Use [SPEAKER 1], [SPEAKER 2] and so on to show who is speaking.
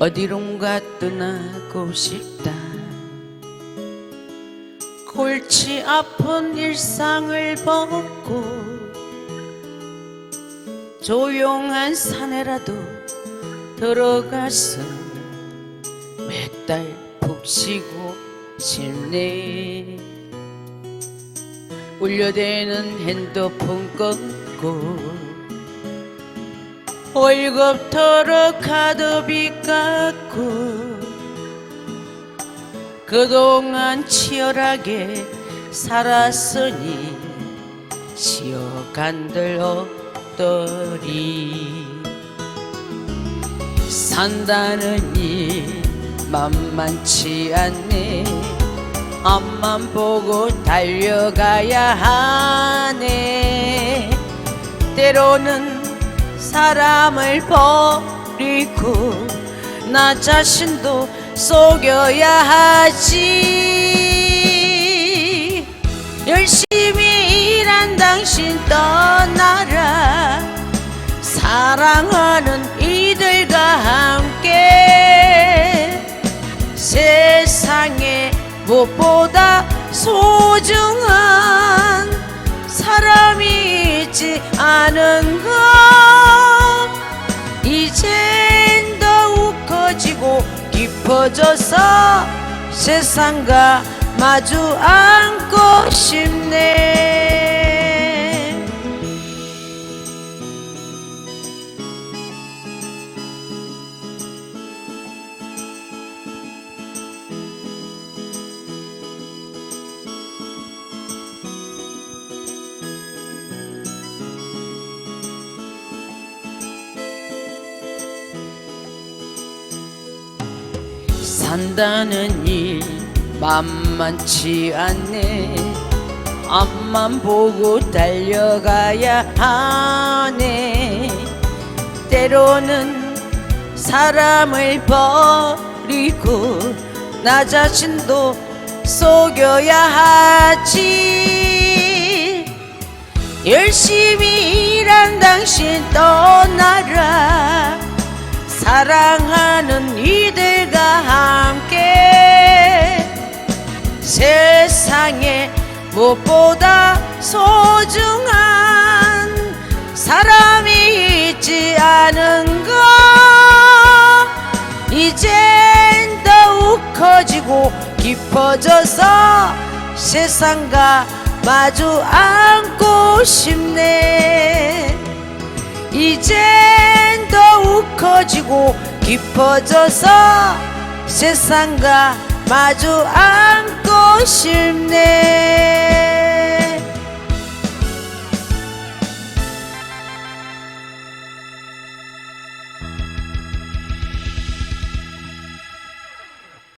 [SPEAKER 1] 어디론가 떠나고 싶다. 골치 아픈 일상을 벗고 조용한 산에라도 들어가서 몇 달 푹 쉬고 싶네 울려대는 핸드폰 끊고 월급터러 카드비 깎고 그동안 치열하게 살았으니 쉬어간들 없더리 산다는 일 만만치 않네. 앞만 보고 달려가야 하네. 때로는 사람을 버리고 나 자신도 속여야 하지. 열심히 일한 당신 떠나라. 사랑하는 이들과 함께 세상에 무엇보다 깊어져서 세상과 마주 앉고 싶네 산다는 일 만만치 않네. 앞만 보고 달려가야 하네. 때로는 사람을 버리고 나 자신도 속여야 하지. 열심히 일한 당신 떠나라. 사랑하는 무엇보다 소중한 사람이 있지 않은가 이젠 더욱 커지고 깊어져서 세상과 마주 앉고 싶네. 이젠 더욱 커지고 깊어져서 세상과 마주 앉고